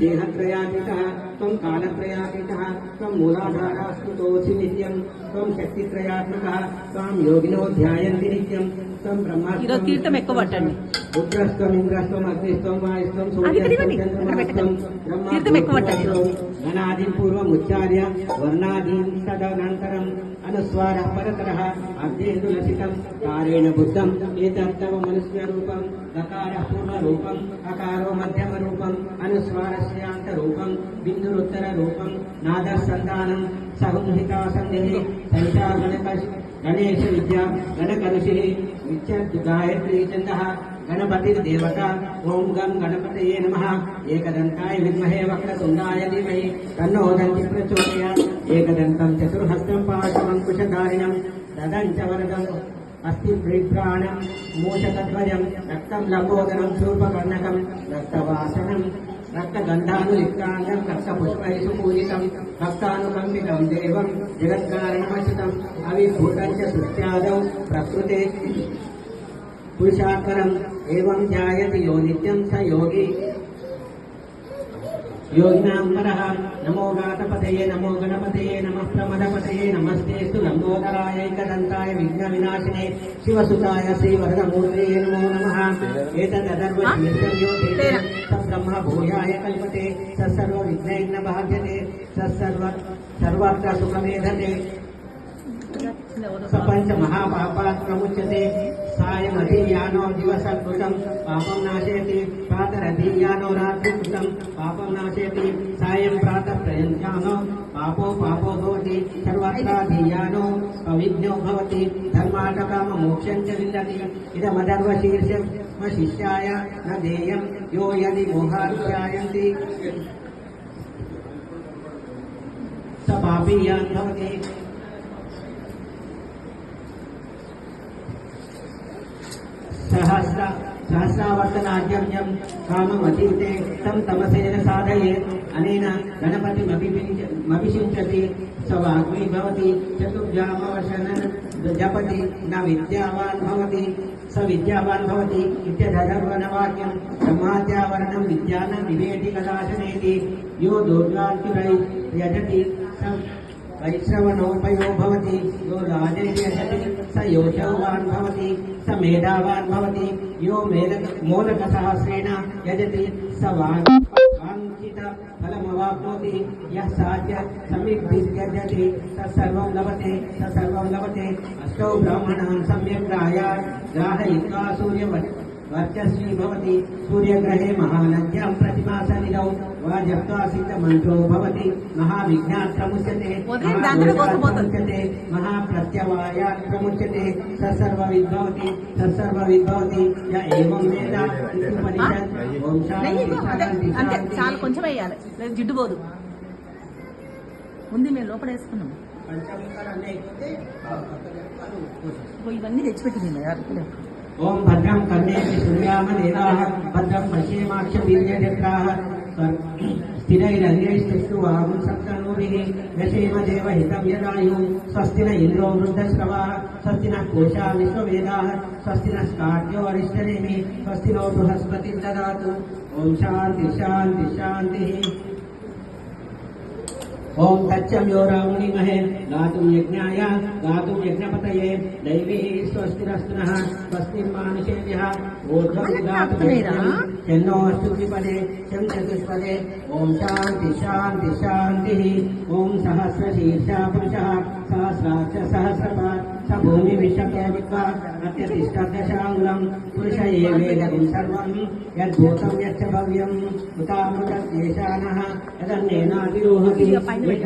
దేహత్రయాపీత త్వం కాలత్రయాపీత త్వం మూలాధారాస్తుతోసి నిత్యం త్వం శక్తిత్రయాత్మక త్వం యోగినో ధ్యాయంతి నిత్యం త్వం బ్రహ్మ తీర్థం ఎక్కువ పట్టండి. ఉగ్రస్వం ఇంద్రస్వం ఇవ్వండి. గణాదిం పూర్వం ఉచ్చార్య వర్ణాదీన్ తదనంతరం అనుస్వార పరతరः అర్ధేందులసితం కారేణ బుద్ధం ఏతత్తవ మనుష్య రూపం దకార పూర్వ రూపం అకారో మధ్యమ రూపం అనుస్వారస్యాంత రూపం బిందురుత్తర రూపం నాద సంతానం సహంహితా సంధి సైషా గణక గణేశ విద్య గణకలుషి విద్య గాయత్రీ చంద గణపతిర్దేవత ఓం గం గణపతయే నమ ఏకదంతాయ విద్మహే వక్రతుండాయ ధీమహి తన్నో దంతి ప్రచోదయాత్ ఏకదంతం చతుర్హస్తం పాశమంకుశధారిణం రథం చ వరదం అస్తి ప్రిభ్రాణం మూషకధ్వజం రక్తం లంబోదరం శూర్పకర్ణకం రక్తవాసనం రక్తగంధానులిప్తాంగం రక్తపుష్పైషు పూజితం భక్తానుకంబితం దేవం జగత్కారణమచితం అవిభూతం చ సృత్యాదౌ ప్రకృతే పురుషాకరం ఏం జాయతి యో నిత్యం స యోగి. యోగినాంబరः నమో గాతపతయే నమో గణపతయే నమః ప్రమదపతయే నమస్తేస్తు లంబోదరాయైకదంతాయ విఘ్న వినాశినే శివసుతాయ శ్రీవరదమూర్తయే నమో నమః. ఏతదర్వ బ్రహ్మ భూయాయ కల్పతే సర్వ విఘ్నైర్న బాధ్యతే సర్వ సర్వార్థ సుఖమేధతే సపంచ మహాపాపాత్ ప్రముచ్యతే దివస కృతం పాపం నాశయతి ప్రాతరధీయానో రాత్రికృతం. పాపం నాశయతి సాయం ప్రాత ప్రయంత్యానో పాపో పాపో భవతి సర్వత్రాధీయానో అవిజ్ఞో భవతి. ధర్మాటకామ మోక్షం చ విందతి ఇదమధర్వ శీర్షం శిష్యాయ నేయం యో యది మోహాధ్యాయంతి. స పాపీయాన్ భవతి. सहस्र सहस्रावर्तनाद्यम्यं काममतीते तम तमसेन साधयेत् अनेन गणपतिमभिषिञ्चति स वाग्मी भवति चतुर्जामवशनन् जपति, न विद्यावान् भवति, स विद्यावान् भवति इत्यधर्वनवाक्यं। ब्रह्माद्यावरणं विद्यानं विवेति कदाशनेति यो दुर्गान्तुरै यजति स వైశ్రవణోపయో భవతి యో రాజయజతి స యోషవాన్ భవతి స మేధావాన్ భవతి యో మేధక మోదక సహస్రేణ యజతి స వాన్ వాంఛిత ఫలమవాప్నోతి యः సాధ్య సమిద్ధిర్యజతి తత్సర్వం లభతే తత్సర్వం లభతే అష్టౌ బ్రాహ్మణాన్ సమ్యక్ గ్రాయాత్ గ్రాహయిత్వా సూర్యవత్ వర్చస్వి భవతి సూర్యగ్రహే మహానద్య ప్రతిమాసనిదౌ వాజప్తాసిత మంత్రో భవతి మహావిఘ్నాత్రముచ్యతే మహాదోషాత్రముచ్యతే మహాప్రత్యవాయాత్రముచ్యతే సర్వవిద్భవతి సర్వవిద్భవతి య ఏవం వేద ఉపనిషత్ ఓం శాంతి అంటే చాలా కొంచెం వేయాలి జిడ్డు పోదు ఉంది మేము లోపల ఇవన్నీ తెచ్చిపెట్టింది కదా ओम भद्रम कर्णे सूर्यामनेराः भद्रं पश्येमाक्षवीर्यजत्राः स्थिरैरङ्गैस्तुष्टुवांसप्तनूभिः दशेमदेवहितं स्वस्ति न इंद्रो वृद्धश्रवा स्वस्ति न कोशा विश्ववेदाः स्वस्ति न काट्यो अरिष्टनेमि स्वस्ति नो बृहस्पति बृहस्पतिर्ददातु ओम शांति शांति, शांति ओम सत्यम यो रावणिमहे गातुम यज्ञाय गातुम यज्ञपतये। दैवी स्वस्तिरस्तुनः स्वस्तिर्मानुषेभ्यः। ऊर्ध्वं गातुं चन्नो स्तुतिपदे चन् चतुष्पदे ॐ शान्ति शान्ति शान्तिः ॐ सहस्रशीर्षा पुरुषः सहस्राक्ष सहस्रपा स भूमिविश्वके विद्वान् శాంతి శాంతి ఓం సహస్ర శీర్ష పురుష సహస్రాక్ష సహస్రపాత్ స